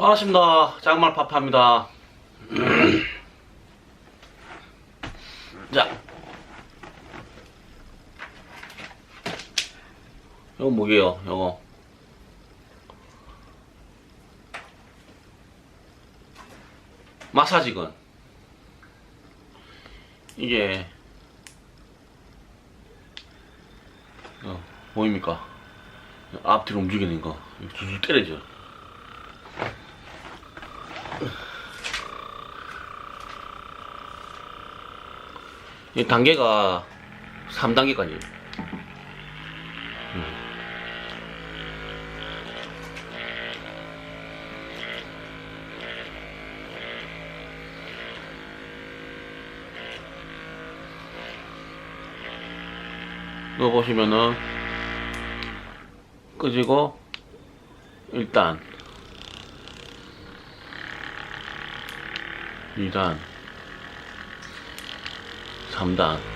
반갑습니다. 장말 파파입니다. 자. 이거 뭐게요, 이거? 마사지건. 이게, 어, 보입니까? 앞뒤로 움직이는 거. 줄줄 때려져. 이 단계가 3단계까지. 이거 보시면은 끄지고 일단 2단 3단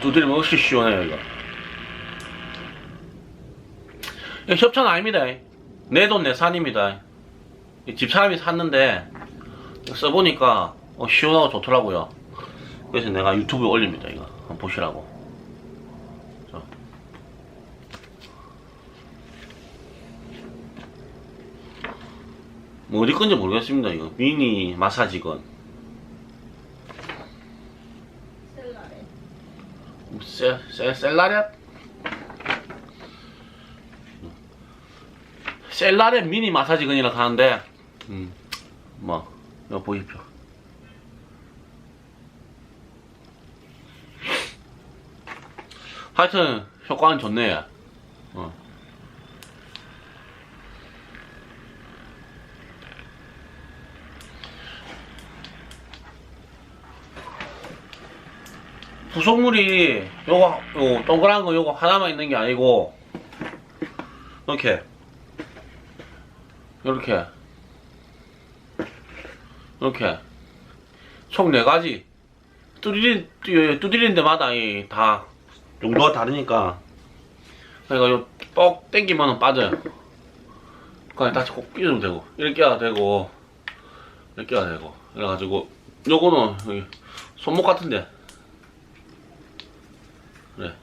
두드리면 역시 시원해요 이거? 이거 협찬 아닙니다. 내 돈 내 산입니다. 이 집사람이 샀는데 써보니까 어, 시원하고 좋더라고요. 그래서 내가 유튜브에 올립니다 이거. 한번 보시라고. 자. 뭐 어디 건지 모르겠습니다 이거. 미니 마사지건 셀라레. 셀, 셀, 셀라렛? 셀라렛 미니 마사지건이라고 하는데, 음, 뭐, 이거 보십시오. 하여튼, 효과는 좋네. 어. 부속물이 요거 요 동그란 거 요거 하나만 있는 게 아니고 이렇게. 이렇게. 이렇게. 총 네 가지. 두드린 뚜- 두드리는 데마다 이 다 용도가 다르니까. 그러니까 요뻑 당기면은 빠져요. 그냥 다시 꼭 끼워도 되고. 이렇게 해야 되고. 이렇게 해야 되고. 그래가지고 요거는 손목 같은데 그래.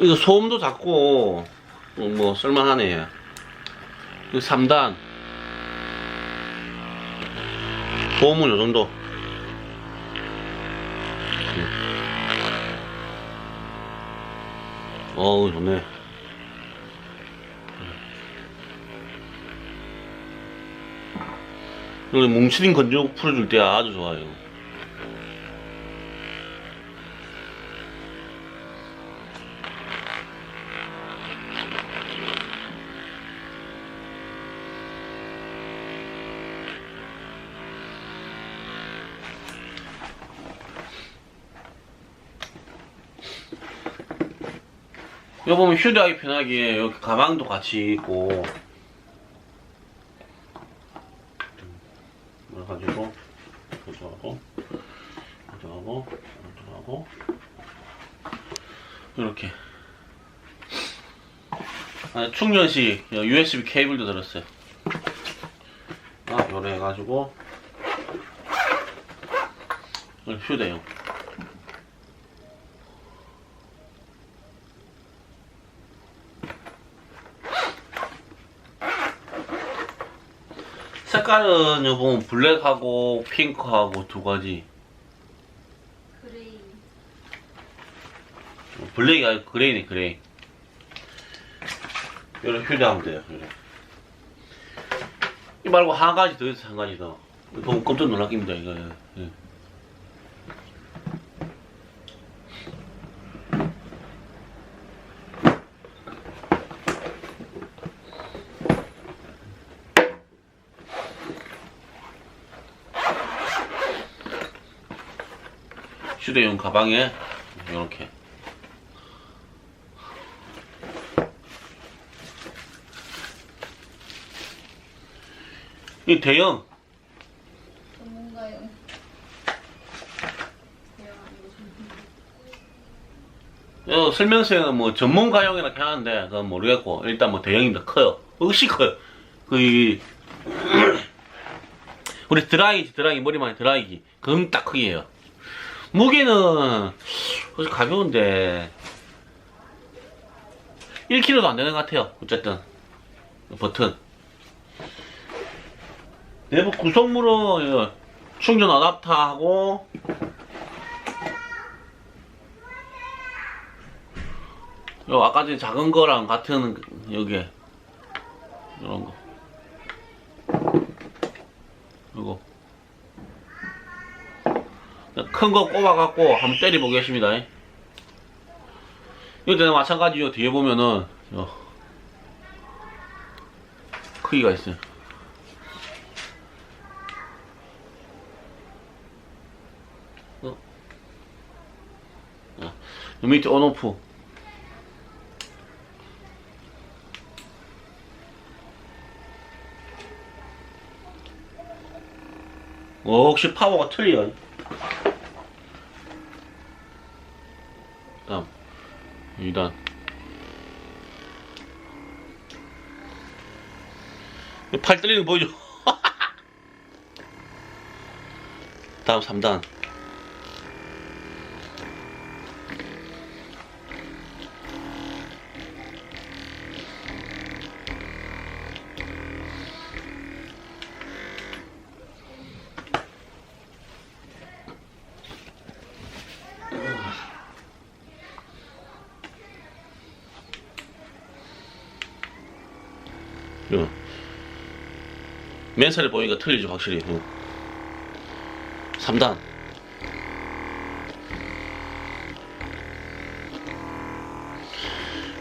이거 소음도 작고 어, 뭐 쓸만하네. 이 3단 소음은 요 정도. 어우 좋네. 여기 뭉치린 건조 풀어줄 때 아주 좋아요. 여기 보면 휴대하기 편하게 여기 가방도 같이 있고 그래가지고 가져가고 가져가고 가져가고. 이렇게. 아, 충전식 USB 케이블도 들었어요. 아 요래 해가지고 휴대용 색깔은 보면 블랙하고 핑크하고 두 가지 그레이. 블랙이 아니고 그레이네 그레이 이런 휴대하면 돼요 이래. 이 말고 한 가지 더 있어 한 가지 더. 보면 깜짝 놀랐습니다 이거. 예. 휴대용 가방에 이렇게. 이 대형. 전문가용. 어, 설명서에는 뭐 전문가용이라 이렇게 하는데 그건 모르겠고 일단 뭐 대형입니다 커요. 역시 커요. 그 이- 우리 드라이기 드라이기. 머리만 드라이기. 그건 딱 크기예요 무게는 혹시 가벼운데. 1kg도 안 되는 것 같아요. 어쨌든. 버튼. 내부 구성물은 충전 어답터하고. 요 아까 전에 작은 거랑 같은 여기에. 이런 거. 이거 큰 거 꼽아갖고 한번 때려 보겠습니다. 이것도 마찬가지요. 뒤에 보면은 요 크기가 있어요. 어. 아, 요 밑에 온오프 어, 역시 파워가 틀려. 다음 2단 팔 떨리는 거 보이죠? 다음 3단 맨살에 보니까 틀리죠 확실히. 요. 3단.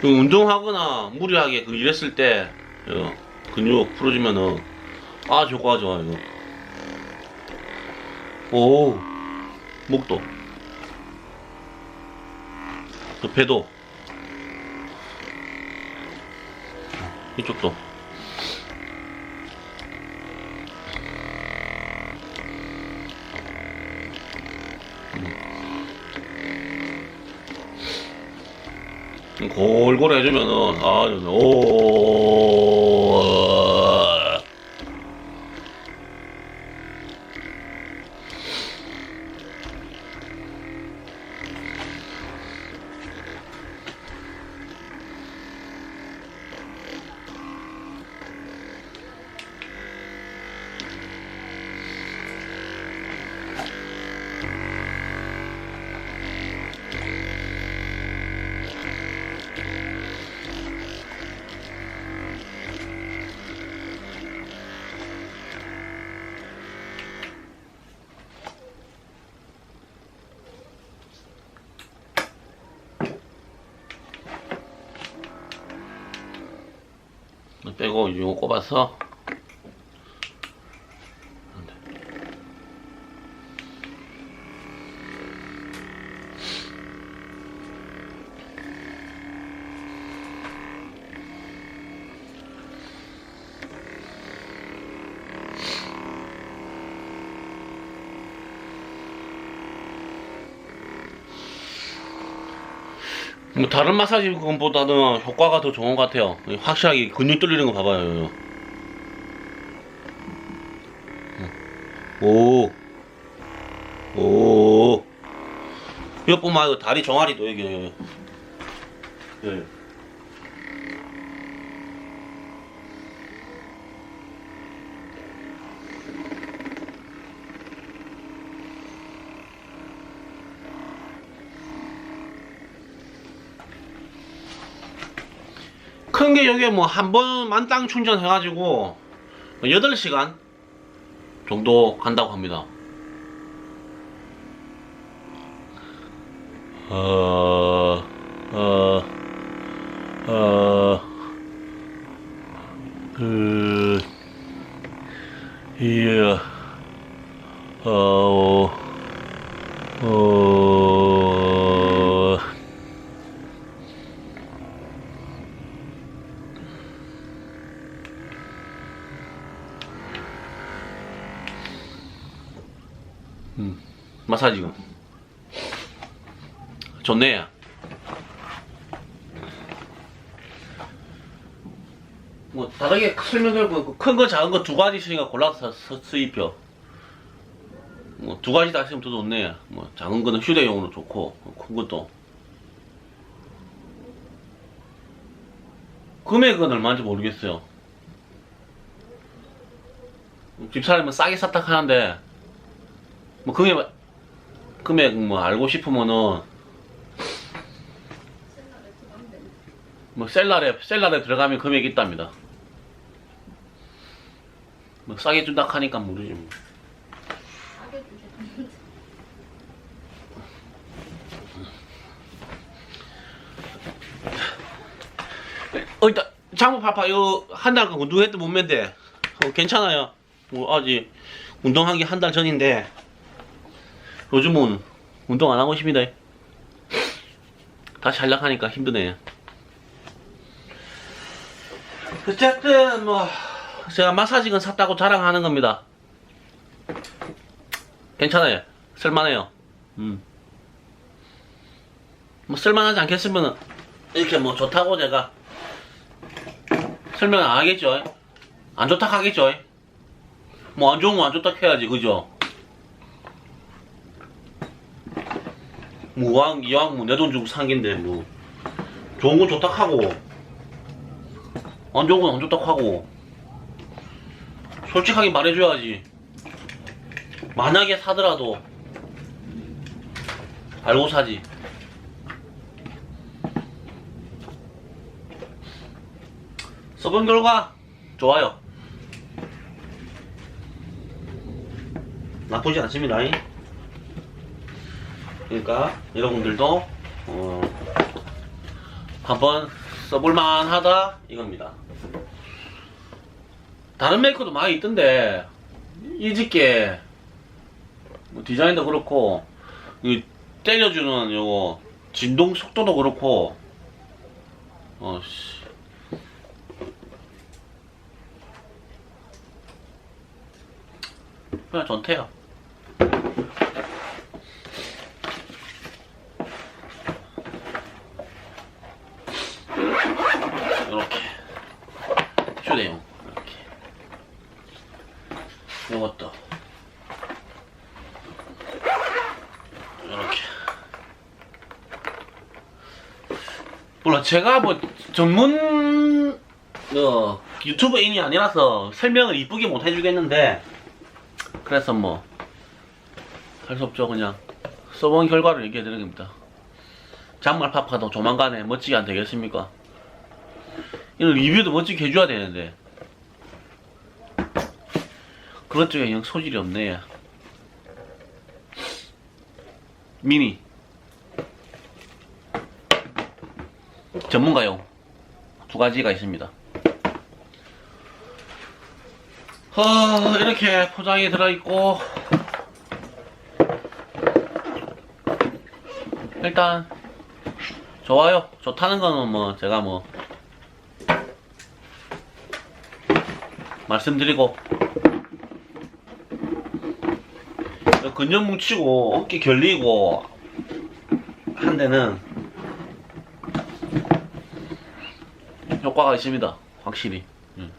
그 운동하거나 무리하게 그 일했을 때 요, 근육 풀어주면은 아주 효과가 좋아요 이거. 오 목도. 그 배도. 이쪽도 골고루 해주면은 아주 오 빼고 이거 꼽아서 뭐 다른 마사지 건보다는 효과가 더 좋은 것 같아요. 확실하게 근육 뚫리는 거 봐봐요. 오, 오. 이것뿐만 아니고 다리 종아리도 여기. 여 게 여기에 뭐 한 번 만땅 충전해가지고 8시간 정도 간다고 합니다. 어, 어, 어, 그, 이, 어, 어, 음, 마사지금. 좋네. 뭐 다르게 설명을 큰거 작은 거 두 가지 있으니까 골라서 서- 수입혀. 뭐 두 가지 다 쓰면 더 좋네. 뭐 작은 거는 휴대용으로 좋고 큰 것도. 금액은 얼마인지 모르겠어요. 집사람은 싸게 샀다 하는데 뭐 금액 금액 뭐 알고 싶으면은. 뭐 셀날에 셀날에 들어가면 금액이 있답니다. 뭐 싸게 준다 하니까 모르지 뭐. 어 일단 장모 파파 이거 한 달간 운동했던 몸매인데 어, 괜찮아요. 뭐 아직 운동한 게 한 달 전인데 요즘은 운동 안 하고 있습니다. 다시 하려하니까 힘드네. 어쨌든 뭐 제가 마사지건 샀다고 자랑하는 겁니다. 괜찮아요. 쓸만해요. 음. 뭐 쓸만하지 않겠으면 이렇게 뭐 좋다고 제가 설명 안 하겠죠. 안 좋다 하겠죠. 뭐 안 좋으면 안 좋다 해야지, 그죠? 뭐 이왕 이왕 뭐 내 돈 주고 산 긴데 뭐 좋은 건 좋다 하고 안 좋은 건 안 좋다 하고 솔직하게 말해줘야지. 만약에 사더라도 알고 사지. 써본 결과 좋아요. 나쁘지 않습니다. 그러니까 여러분들도 어, 한번 써볼만 하다 이겁니다. 다른 메이커도 많이 있던데 이 집게 뭐 디자인도 그렇고 이 때려주는 요거 진동 속도도 그렇고 어 씨. 그냥 전태요. 이렇게 휴대용 이렇게 이것도 이렇게 물론 제가 뭐 전문 어, 유튜버인이 아니라서 설명을 이쁘게 못 해주겠는데 그래서 뭐 할 수 없죠 그냥. 써본 결과를 얘기해 드리는 겁니다. 장말 파파도 조만간에 멋지게 안 되겠습니까? 이런 리뷰도 멋지게 해줘야 되는데. 그런 쪽에 영 소질이 없네. 미니 전문가용 두 가지가 있습니다. 어, 이렇게 포장이 들어있고 일단 좋아요. 좋다는 거는 뭐 제가 뭐 말씀드리고 근육 뭉치고 어깨 결리고 한 데는 효과가 있습니다 확실히 음.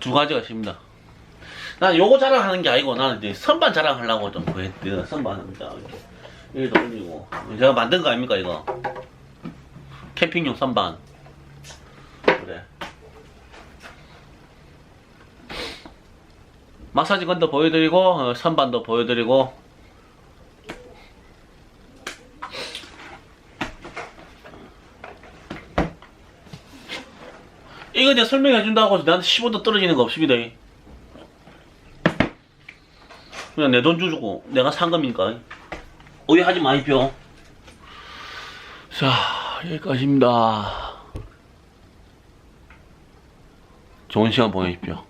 두 가지가 있습니다. 난 요거 자랑하는 게 아니고 나는 이제 선반 자랑하려고 좀 구했대요. 선반입니다. 이렇게 여기도 올리고 제가 만든 거 아닙니까 이거? 캠핑용 선반. 그래. 마사지 건도 보여드리고 어, 선반도 보여드리고 이거 내가 설명해 준다고 나한테 10원도 떨어지는 거 없습니다. 그냥 내 돈 주고 내가 산 겁니까? 오해하지 마십시오. 자, 여기까지입니다. 좋은 시간 보내십시오.